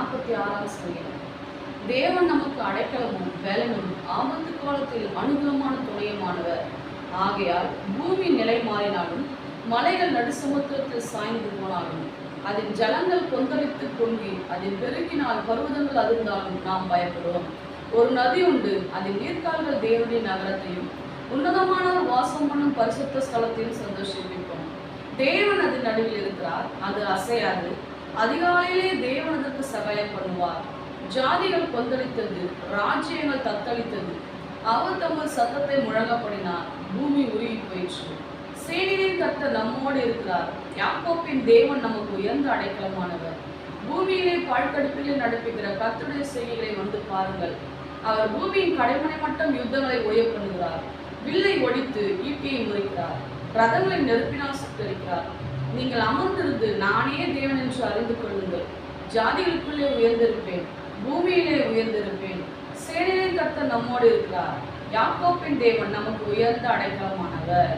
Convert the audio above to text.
நாற்பத்தி ஆறாம் சங்கீதம் தேவன் நமக்கு அடைக்கலமும் வேலனும் ஆபத்து காலத்தில் அனுகூலமான துணையுமானவர். ஆகையால் பூமி நிலை மாறினாலும் மலைகள் நடுசமுத்திரத்தில் சாய்ந்து போனாலும் அதன் ஜலங்கள் கொந்தளித்து பொங்கி அதன் பெருகினால் பருவதங்கள் அதிர்ந்தாலும் நாம் பயப்படுவோம். ஒரு நதி உண்டு அதில் நீர்க்கால்கள் தேவனுடைய நகரத்தையும் உன்னதமான வாசம் பண்ணும் பரிசுத்த ஸ்தலத்தையும் சந்தோஷிப்போம். தேவன் அதன் நடுவில் இருக்கிறார் அது அசையாது. அதிகாலையிலே தேவனதற்கு சகாயம் பண்ணுவார். ஜாதிகள் கொந்தளித்தது ராஜ்யங்கள் தத்தளித்தது. அவர் தமது சத்தத்தை முழங்கப்படினார் பூமி உருகி போயிற்று. சேனையின் கத்த நம்மோடு இருக்கிறார். யாக்கோப்பின் தேவன் நமக்கு உயர்ந்த அடைக்கலமானவர். பூமியிலே பாழ்கடுப்பிலே நடப்புகிற கத்துடைய செய்திகளை வந்து பாருங்கள். அவர் பூமியின் கடைமனை மட்டும் யுத்தங்களை ஒழிய பண்ணுகிறார். வில்லை ஒடித்து ஈட்டியை முறிக்கிறார். ரதங்களை நெருப்பினால் சுத்தரிக்கிறார் நீங்கள் அமர்ந்திருந்து நானே தேவன் என்று அறிந்து கொள்ளுங்கள். ஜாதிகளுக்குள்ளே உயர்ந்திருப்பேன் பூமியிலே உயர்ந்திருப்பேன். சேனையின் கர்த்தர் நம்மோடு இருக்கிறார். யாக்கோப்பின் தேவன் நமக்கு உயர்ந்த அடைக்கலமானவர்.